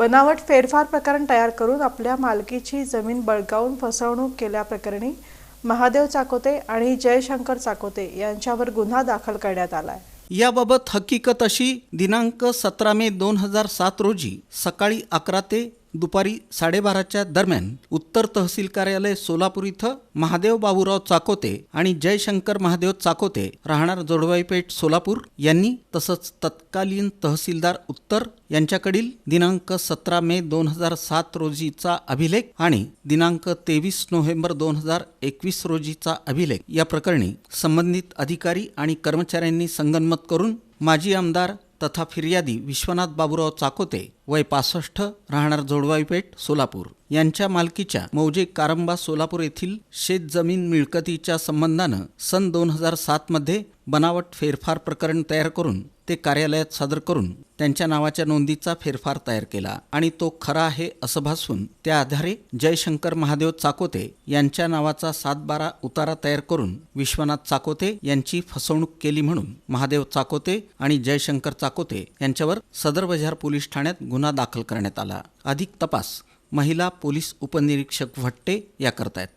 बनावट फेरफार प्रकरण तयार करून आपल्या मालकीची जमीन बळकावून फसवणूक केल्याप्रकरणी महादेव चाकोते आणि जयशंकर चाकोते यांच्यावर गुन्हा दाखल करण्यात आला आहे याबाबत हकीकत अशी दिनांक सतरा मे दोन हजार सात रोजी सकाळी अकरा ते दुपारी साडेबाराच्या दरम्यान उत्तर तहसील कार्यालय सोलापूर इथं महादेव बाबूराव चाकोते आणि जयशंकर महादेव चाकोते राहणार जोडवाईपेठ सोलापूर यांनी तसंच तत्कालीन तहसीलदार उत्तर यांच्याकडील दिनांक सतरा मे दोन हजार सात रोजीचा अभिलेख आणि दिनांक तेवीस नोव्हेंबर दोन हजार एकवीस रोजीचा अभिलेख या प्रकरणी संबंधित अधिकारी आणि कर्मचाऱ्यांनी संगनमत करून माजी आमदार तथा फिर्यादी विश्वनाथ बाबूराव चाकोते वय पासष्ट राहणार जोडवाईपेठ सोलापूर. यांच्या मालकीच्या मौजे कारंबा सोलापूर येथील शेतजमीन मिळकतीच्या संबंधानं सन दोन हजार सातमध्ये बनावट फेरफार प्रकरण तयार करून ते कार्यालयात सादर करून त्यांच्या नावाच्या नोंदीचा फेरफार तयार केला आणि तो खरा आहे असं भासून त्या आधारे जयशंकर महादेव चाकोते यांच्या नावाचा सातबारा उतारा तयार करून विश्वनाथ चाकोते यांची फसवणूक केली म्हणून महादेव चाकोते आणि जयशंकर चाकोते यांच्यावर सदर बजार पोलीस ठाण्यात गुन्हा दाखल करण्यात आला. अधिक तपास महिला पोलीस उपनिरीक्षक भट्टे या करतायत